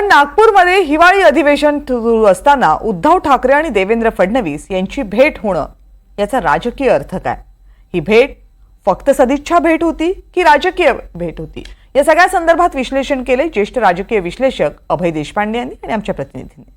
पण नागपूरमध्ये हिवाळी अधिवेशन सुरू असताना उद्धव ठाकरे आणि देवेंद्र फडणवीस यांची भेट होणं याचा राजकीय अर्थ काय? ही भेट फक्त सदिच्छा भेट होती की राजकीय भेट होती? या सगळ्या संदर्भात विश्लेषण केले ज्येष्ठ राजकीय विश्लेषक अभय देशपांडे यांनी आणि आमच्या प्रतिनिधींनी.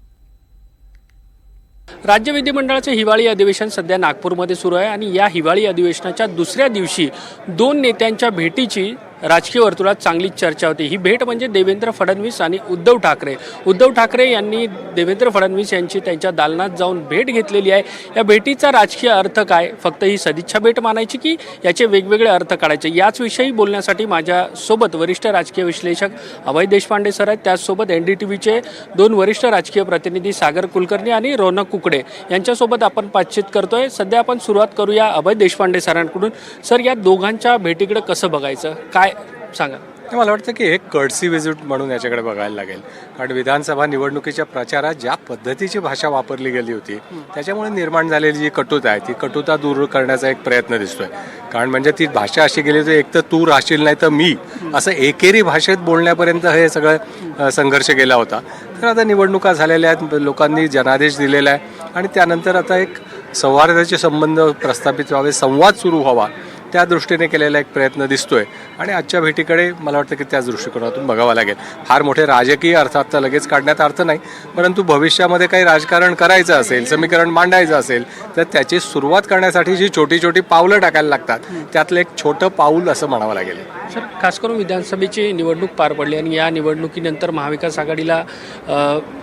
राज्य विधिमंडळाचे हिवाळी अधिवेशन सध्या नागपूरमध्ये सुरू आहे आणि या हिवाळी अधिवेशनाच्या दुसऱ्या दिवशी दोन नेत्यांच्या भेटीची राजकीय वर्तुळात चांगली चर्चा होती. ही भेट म्हणजे देवेंद्र फडणवीस आणि उद्धव ठाकरे. उद्धव ठाकरे यांनी देवेंद्र फडणवीस यांची त्यांच्या दालनात जाऊन भेट घेतलेली आहे. या भेटीचा राजकीय अर्थ काय? फक्त ही सदिच्छा भेट मानायची की याचे वेगवेगळे अर्थ काढायचे? याचविषयी बोलण्यासाठी माझ्यासोबत वरिष्ठ राजकीय विश्लेषक अभय देशपांडे सर आहेत. त्याचसोबत एन डी टी व्हीचे दोन वरिष्ठ राजकीय प्रतिनिधी सागर कुलकर्णी आणि रौनक कुकडे. यांच्यासोबत आपण बातचीत करतोय. सध्या आपण सुरुवात करूया अभय देशपांडे सरांकडून. सर या दोघांच्या भेटीकडे कसं बघायचं? काय सांगा. तर मला वाटतं की एक कडसी विजिट म्हणून याच्याकडे बघायला लागेल. कारण विधानसभा निवडणुकीच्या प्रचारात ज्या पद्धतीची भाषा वापरली गेली होती त्याच्यामुळे निर्माण झालेली जी कटुता आहे ती कटुता दूर करण्याचा एक प्रयत्न दिसतोय. कारण म्हणजे ती भाषा अशी गेली होती एक तर तू राहशील नाही तर मी असं एकेरी भाषेत बोलण्यापर्यंत हे सगळं संघर्ष गेला होता. तर आता निवडणुका झालेल्या आहेत लोकांनी जनादेश दिलेला आहे आणि त्यानंतर आता एक सौहार्दाचे संबंध प्रस्थापित व्हावे संवाद सुरू व्हावा त्या दृष्टीने केलेला एक प्रयत्न दिसतोय. आणि आजच्या भेटीकडे मला वाटतं की त्याच दृष्टिकोनातून बघावं लागेल. फार मोठे राजकीय अर्थात तर लगेच काढण्यात अर्थ नाही परंतु भविष्यामध्ये काही राजकारण करायचं असेल समीकरण मांडायचं असेल तर त्याची सुरुवात करण्यासाठी जी छोटी छोटी पावलं टाकायला लागतात त्यातलं एक छोटं पाऊल असं म्हणावं लागेल. सर खास करून विधानसभेची निवडणूक पार पडली आणि या निवडणुकीनंतर महाविकास आघाडीला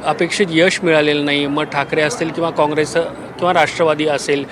अपेक्षित यश मिळालेलं नाही. मग ठाकरे असतील किंवा काँग्रेस किंवा राष्ट्रवादी असेल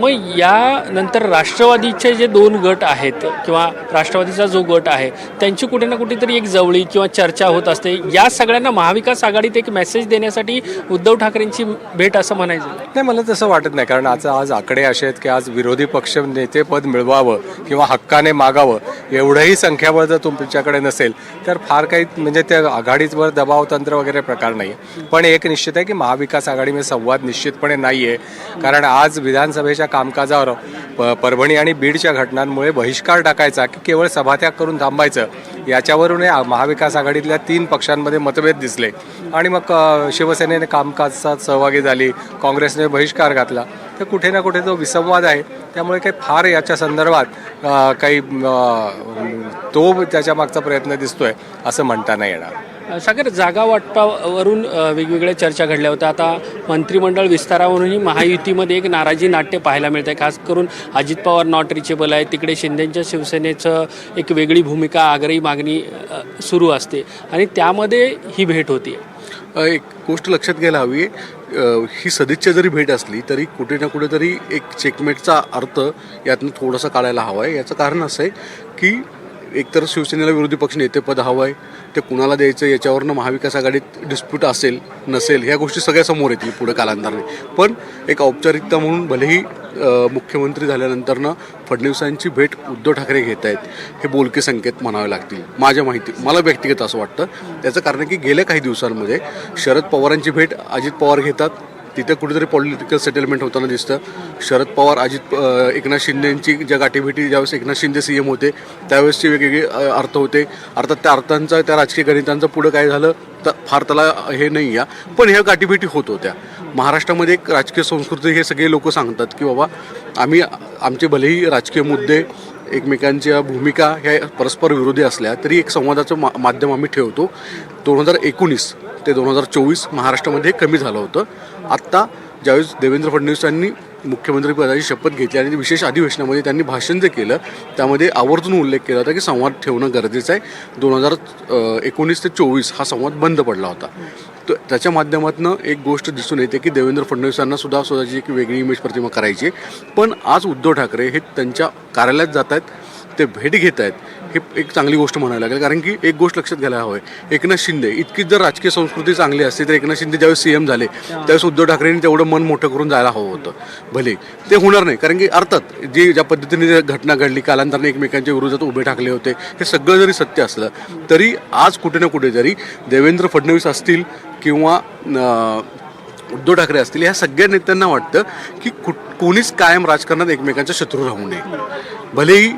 मग यानंतर राष्ट्रवादीचे जे दोन गट आहेत किंवा राष्ट्रवादीचा जो गट आहे त्यांची कुठे ना कुठेतरी एक जवळी किंवा चर्चा होत असते. या सगळ्यांना महाविकास आघाडीत एक मेसेज देण्यासाठी उद्धव ठाकरेंची भेट असं म्हणायचं. नाही मला तसं वाटत नाही कारण आज आज आकडे असे आहेत की आज विरोधी पक्ष नेतेपद मिळवावं किंवा हक्काने मागावं एवढंही संख्याबळ जर तुमच्याकडे नसेल तर फार काही म्हणजे त्या आघाडीवर दबाव तंत्र वगैरे प्रकार नाही पण एक निश्चित आहे की महाविकास आघाडीमध्ये संवाद निश्चितपणे नाही आहे कारण आज विधानसभेच्या कामकाजावर प- परभणी आणि बीडच्या घटनांमुळे बहिष्कार टाकायचा की केवळ सभात्याग करून थांबायचं? याच्यावरून महाविकास आघाडीतल्या तीन पक्षांमध्ये मतभेद दिसले. आणि मग शिवसेनेने कामकाजात सहभागी झाली काँग्रेसने बहिष्कार घातला. तर कुठे ना कुठे तो विसंवाद आहे. त्यामुळे काही फार याच्या संदर्भात काही तो त्याच्या मागचा प्रयत्न दिसतोय असं म्हणता नाही येणार सागर जागा वाटपावरून वेगवेगळ्या चर्चा घडल्या होत्या. आता मंत्रिमंडळ विस्तारावरूनही महायुतीमध्ये एक नाराजी नाट्य पाहायला मिळते खास करून अजित पवार नॉट रिचेबल आहे. तिकडे शिंदेच्या शिवसेनेचं एक वेगळी भूमिका आग्रही मागणी सुरू असते. आणि त्यामध्ये ही भेट होती. एक गोष्ट लक्षात घ्यायला हवी आहे. ही सदिच्छा जरी भेट असली तरी कुठे ना कुठेतरी एक चेकमेटचा अर्थ यातनं थोडासा काढायला हवा आहे. याचं कारण असं आहे की एकतर शिवसेनेला विरोधी पक्ष नेतेपद हवं आहे ते कुणाला द्यायचं याच्यावरनं महाविकास आघाडीत डिस्प्यूट असेल नसेल ह्या गोष्टी सगळ्या समोर येतील पुढे कालांतराने. पण एक औपचारिकता म्हणून भलेही मुख्यमंत्री झाल्यानंतरनं फडणवीसांची भेट उद्धव ठाकरे घेत आहेत हे बोलके संकेत म्हणावे लागतील माझ्या माहिती मला व्यक्तिगत असं वाटतं. त्याचं कारण की गेल्या काही दिवसांमध्ये शरद पवारांची भेट अजित पवार घेतात तिथे कुठेतरी पॉलिटिकल सेटलमेंट होताना दिसतं. शरद पवार अजित एकनाथ एकनाथ यांची ज्या गाठीभेटी ज्यावेळेस एकनाथ शिंदे सी एम होते त्यावेळेसचे वेगवेगळे अर्थ होते. अर्थात त्या अर्थांचा त्या राजकीय गणितांचं पुढं काय झालं तर फार त्याला हे नाही या पण ह्या गाठीभेटी होत होत्या. महाराष्ट्रामध्ये एक राजकीय संस्कृती हे सगळे लोक सांगतात की बाबा आम्ही आमचे भलेही राजकीय मुद्दे एकमेकांच्या भूमिका ह्या परस्पर विरोधी असल्या तरी एक संवादाचं मा माध्यम आम्ही ठेवतो. दोन हजार एकोणीस ते दोन हजार चोवीस महाराष्ट्रामध्ये कमी झालं होतं. आत्ता ज्यावेळेस देवेंद्र फडणवीसांनी मुख्यमंत्रीपदाची शपथ घेतली आणि विशेष अधिवेशनामध्ये त्यांनी भाषण जे केलं त्यामध्ये आवर्जून उल्लेख केला होता की संवाद ठेवणं गरजेचं आहे. दोन हजार एकोणीस ते चोवीस हा संवाद बंद पडला होता. तर त्याच्या माध्यमातून एक गोष्ट दिसून येते की देवेंद्र फडणवीसांना सुद्धा स्वतःची एक वेगळी इमेज प्रतिमा करायची पण आज उद्धव ठाकरे हे त्यांच्या कार्यालयात जात आहेत ते भेट घेत आहेत. हे एक चांगली गोष्ट म्हणायला लागेल. कारण की एक गोष्ट लक्षात घ्यायला हवं आहे एकनाथ शिंदे इतकीच जर राजकीय संस्कृती चांगली असते तर एकनाथ शिंदे ज्यावेळेस सी एम झाले त्यावेळेस उद्धव ठाकरेंनी तेवढं मन मोठं करून जायला हवं होतं. भले. ते होणार नाही. कारण की अर्थात जी ज्या पद्धतीने घटना घडली कालांतराने एकमेकांच्या विरोधात उभे ठाकले होते हे सगळं जरी सत्य असलं तरी आज कुठे ना कुठेतरी देवेंद्र फडणवीस असतील किंवा उद्धव ठाकरे असतील ह्या सगळ्या नेत्यांना वाटतं की कुठ कोणीच कायम राजकारणात एकमेकांचा शत्रू राहू नये. भलेही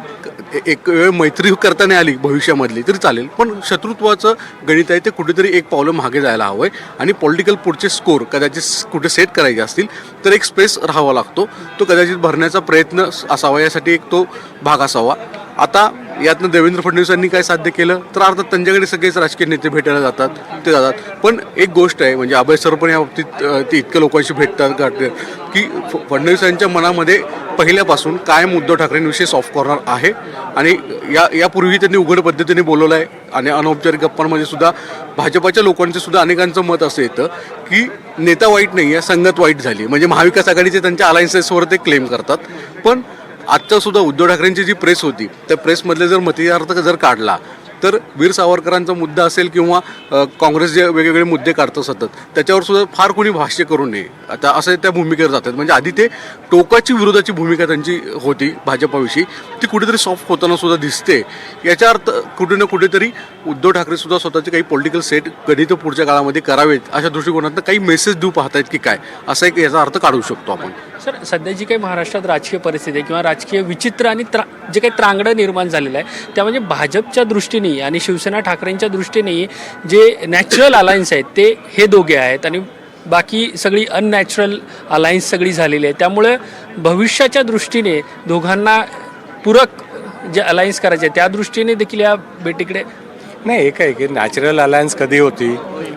एक वेळ मैत्री करता नाही आली भविष्यामधली तरी चालेल. पण शत्रुत्वाचं गणित आहे ते कुठेतरी एक पावलं मागे जायला हवं आहे आणि पॉलिटिकल पुढचे स्कोर कदाचित कुठे सेट करायचे असतील तर एक स्पेस राहावा लागतो. तो कदाचित भरण्याचा प्रयत्न असावा यासाठी एक तो भाग असावा. आता यातनं देवेंद्र फडणवीसांनी काय साध्य केलं? तर अर्थात त्यांच्याकडे सगळेच राजकीय नेते भेटायला जातात ते जातात. पण एक गोष्ट आहे म्हणजे अभय सर पण या बाबतीत ते इतक्या लोकांशी भेटतात गाठतात की फ- फडणवीसांच्या मनामध्ये पहिल्यापासून कायम उद्धव ठाकरेंविषयी सॉफ्ट कॉर्नर आहे. आणि या यापूर्वी त्यांनी उघड पद्धतीने बोलवलं आहे. आणि अनौपचारिक गप्पांमध्ये सुद्धा भाजपाच्या लोकांचं सुद्धा अनेकांचं मत असं येतं की नेता वाईट नाही आहे संगत वाईट झाली. म्हणजे महाविकास आघाडीचे त्यांच्या अलायन्सेसवर ते क्लेम करतात. पण आजचा सुद्धा उद्धव ठाकरेंची जी प्रेस होती त्या प्रेसमधले जर मतदार्थ जर काढला तर वीर सावरकरांचा मुद्दा असेल किंवा काँग्रेस जे वेगवेगळे मुद्दे काढतं सतत त्याच्यावर सुद्धा फार कोणी भाष्य करू नये. आता असं त्या भूमिकेवर जातात. म्हणजे आधी ते टोकाची विरोधाची भूमिका त्यांची होती भाजपाविषयी. ती कुठेतरी सॉफ्ट होताना सुद्धा दिसते. याचा अर्थ कुठे ना कुठेतरी उद्धव ठाकरे सुद्धा स्वतःचे काही पॉलिटिकल सेट कधी तर पुढच्या काळामध्ये करावेत अशा दृष्टिकोनातनं काही मेसेज देऊ पाहतायत की काय? असा एक याचा अर्थ काढू शकतो आपण. सर सध्या जी काही महाराष्ट्रात राजकीय परिस्थिती आहे किंवा राजकीय विचित्र आणि त्रा जे काही त्रांगडं निर्माण झालेलं आहे त्या म्हणजे भाजपच्या दृष्टीने आणि शिवसेना ठाकरेंच्या दृष्टीने जे नॅचरल अलायन्स आहेत ते हे दोघे आहेत आणि बाकी सगळी अननॅचरल अलायन्स सगळी झालेली आहे त्यामुळे भविष्याच्या दृष्टीने दोघांना पूरक जे अलायन्स करायचे आहे, त्या दृष्टीने देखील या भेटीकडे नाही एक आहे की नॅचरल अलायन्स कधी होती?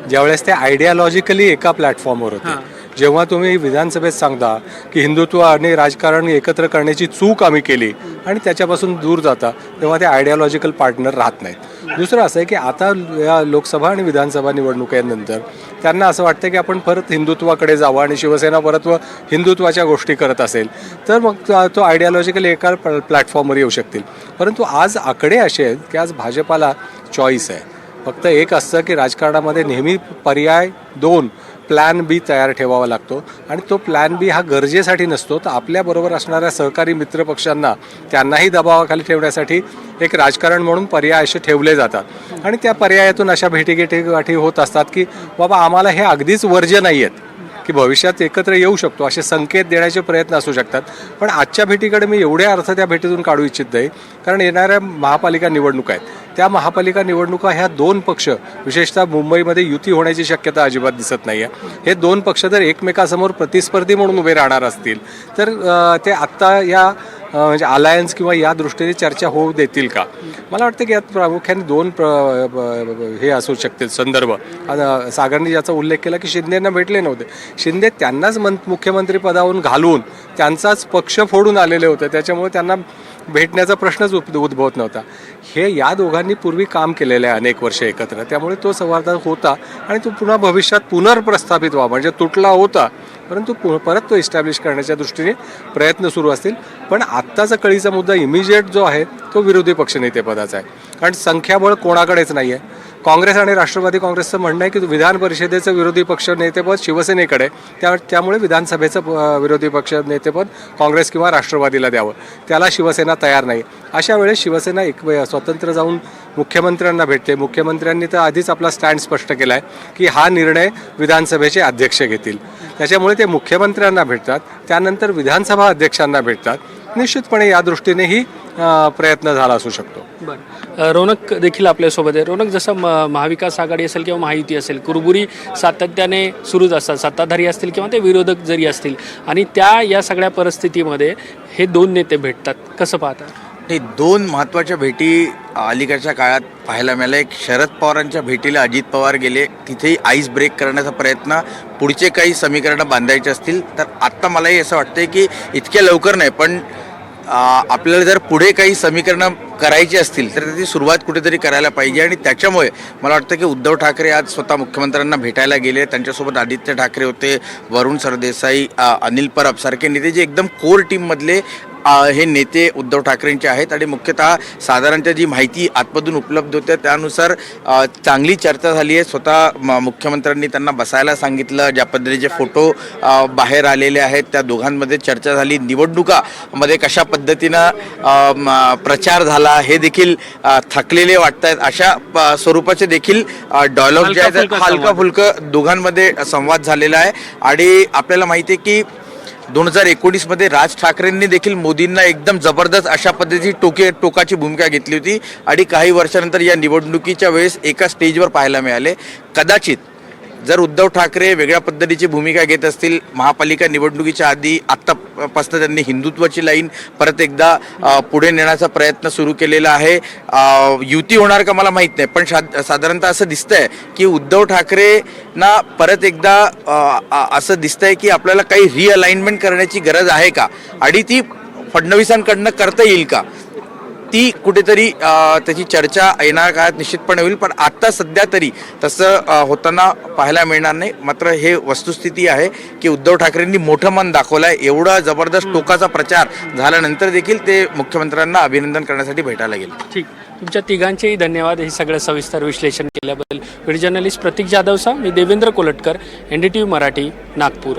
ज्यावेळेस ते आयडियालॉजिकली एका प्लॅटफॉर्मवर होते. जेव्हा तुम्ही विधानसभेत सांगता की हिंदुत्व आणि राजकारण एकत्र करण्याची चूक आम्ही केली आणि त्याच्यापासून दूर जाता तेव्हा ते आयडियालॉजिकल पार्टनर राहत नाहीत. दुसरं असं आहे की आता या लोकसभा आणि विधानसभा निवडणुकीनंतर त्यांना असं वाटतं की आपण परत हिंदुत्वाकडे जावं आणि शिवसेना परत व हिंदुत्वाच्या गोष्टी करत असेल तर मग तो- तो आयडियालॉजिकल एका प्लॅटफॉर्मवर येऊ शकतील. परंतु आज आकडे असे आहेत की आज भाजपाला चॉईस आहे. फक्त एक असतं की राजकारणामध्ये नेहमी पर्याय दोन प्लॅन बी तयार ठेवावा लागतो. आणि तो प्लॅन बी हा गरजेसाठी नसतो. तर आपल्याबरोबर असणाऱ्या सहकारी मित्रपक्षांना त्यांनाही दबावाखाली ठेवण्यासाठी एक राजकारण म्हणून पर्याय असे ठेवले जातात. आणि त्या पर्यायातून अशा भेटीगेटी गाठी होत असतात की बाबा आम्हाला हे अगदीच वर्ज्य नाही आहेत की भविष्यात एकत्र येऊ शकतो. असे संकेत देण्याचे प्रयत्न असू शकतात. पण आजच्या भेटीकडे मी एवढे अर्थ त्या भेटीतून काढू इच्छित नाही. कारण येणाऱ्या महापालिका निवडणुका आहेत. त्या महापालिका निवडणुका ह्या दोन पक्ष विशेषतः मुंबईमध्ये युती होण्याची शक्यता अजिबात दिसत नाही आहे हे दोन पक्ष जर एकमेकासमोर प्रतिस्पर्धी म्हणून उभे राहणार असतील तर ते आत्ता या म्हणजे अलायन्स किंवा या दृष्टीने चर्चा होऊ देतील का? मला वाटतं की यात प्रामुख्याने दोन प्र- ब- हे असू शकतील संदर्भ. सागरने ज्याचा उल्लेख केला की शिंदेंना भेटले नव्हते. शिंदे त्यांनाच मं मुख्यमंत्री पदावरून घालून त्यांचाच पक्ष फोडून आलेले होते. त्याच्यामुळे त्यांना भेटण्याचा प्रश्नच उद- उद्भवत नव्हता. हे या दोघांनी पूर्वी काम केलेलं आहे अनेक वर्ष एकत्र. त्यामुळे तो संवाद होता आणि तो पुन्हा भविष्यात पुनर्प्रस्थापित व्हावा. म्हणजे तुटला होता परंतु परत तो इस्टॅब्लिश करण्याच्या दृष्टीने प्रयत्न सुरू असतील. पण आत्ताचा कळीचा मुद्दा इमिजिएट जो आहे तो विरोधी पक्षनेतेपदाचा आहे. कारण संख्याबळ कोणाकडेच नाही आहे काँग्रेस आणि राष्ट्रवादी काँग्रेसचं म्हणणं आहे की विधान परिषदेचं विरोधी पक्ष नेतेपद शिवसेनेकडे त्या त्यामुळे विधानसभेचं विरोधी पक्ष नेतेपद काँग्रेस किंवा राष्ट्रवादीला द्यावं. त्याला शिवसेना तयार नाही. अशा वेळेस शिवसेना एक वे- स्वतंत्र जाऊन मुख्यमंत्र्यांना भेटते. मुख्यमंत्र्यांनी तर आधीच आपला स्टँड स्पष्ट केला आहे की हा निर्णय विधानसभेचे अध्यक्ष घेतील. त्याच्यामुळे ते मुख्यमंत्र्यांना भेटतात त्यानंतर विधानसभा अध्यक्षांना भेटतात. निश्चितपणे या दृष्टीनेही प्रयत्न झाला असू शकतो. बरं. रौनक देखील आपल्यासोबत आहे. रौनक जसं म महाविकास आघाडी असेल किंवा महायुती असेल कुरबुरी सातत्याने सुरूच असतात. सत्ताधारी असतील किंवा ते विरोधक जरी असतील. आणि त्या या सगळ्या परिस्थितीमध्ये हे दोन नेते भेटतात. कसं पाहता? हे दोन महत्त्वाच्या भेटी अलीकडच्या काळात पाहायला मिळाल्या. एक शरद पवारांच्या भेटीला अजित पवार गेले. तिथेही आईस ब्रेक करण्याचा प्रयत्न. पुढचे काही समीकरणं बांधायचे असतील तर आत्ता मलाही असं वाटतंय की इतक्या लवकर नाही पण आपल्याला जर पुढे काही समीकरणं करायची असतील तर त्याची सुरुवात कुठेतरी करायला पाहिजे. आणि त्याच्यामुळे मला वाटतं की उद्धव ठाकरे आज स्वतः मुख्यमंत्र्यांना भेटायला गेले. त्यांच्यासोबत आदित्य ठाकरे होते वरुण सरदेसाई अनिल परब सारखे नेते जे एकदम कोर टीममधले हे नेते उद्धव ठाकरेंचे आहेत आणि मुख्यतः साधारणतः जी माहिती आतमधून उपलब्ध होत्या त्यानुसार चांगली चर्चा झाली आहे. स्वतः म- मुख्यमंत्र्यांनी त्यांना बसायला सांगितलं. ज्या पद्धतीचे फोटो बाहेर आलेले आहेत त्या दोघांमध्ये चर्चा झाली. निवडणुकामध्ये कशा पद्धतीनं प्रचार झाला हे देखील थकलेले वाटत आहेत अशा प- स्वरूपाचे देखील डायलॉग जे आहेत हलका-फुलका हलका फुलकं दोघांमध्ये संवाद झालेला आहे. आणि आपल्याला माहिती आहे की दोन हजार एकोणीसमध्ये राज ठाकरेंनी देखील मोदींना एकदम जबरदस्त अशा पद्धतीची टोके टोकाची भूमिका घेतली होती. आणि काही वर्षानंतर या निवडणुकीच्या वेळेस एका स्टेजवर पाहायला मिळाले. कदाचित जर उद्धव ठाकरे वेगळ्या पद्धतीची भूमिका घेत असतील महापालिका निवडणुकीच्या आधी आत्तापासनं त्यांनी हिंदुत्वाची लाईन परत एकदा पुढे नेण्याचा प्रयत्न सुरू केलेला आहे. युती होणार का मला माहीत नाही पण शा- साधारणतः असं दिसतंय की उद्धव ठाकरेंना परत एकदा असं दिसतंय की आपल्याला काही रिअलाइनमेंट करण्याची गरज आहे का? आणि ती फडणवीसांकडनं करता येईल का? ती कुठेतरी त्याची चर्चा येणाऱ्या काळात निश्चितपणे होईल पण आता सध्या तरी तसं होताना पाहायला मिळणार नाही. मात्र हे वस्तुस्थिती आहे की उद्धव ठाकरेंनी मोठं मन दाखवलं आहे एवढा जबरदस्त टोकाचा प्रचार झाल्यानंतर देखील ते मुख्यमंत्र्यांना अभिनंदन करण्यासाठी भेटायला गेले. ठीक. तुमच्या तिघांचेही धन्यवाद. हे सगळं सविस्तर विश्लेषण केल्याबद्दल. व्हिडिओ जर्नलिस्ट प्रतीक जाधवसा मी Devendra Kolatkar N D T V Marathi Nagpur.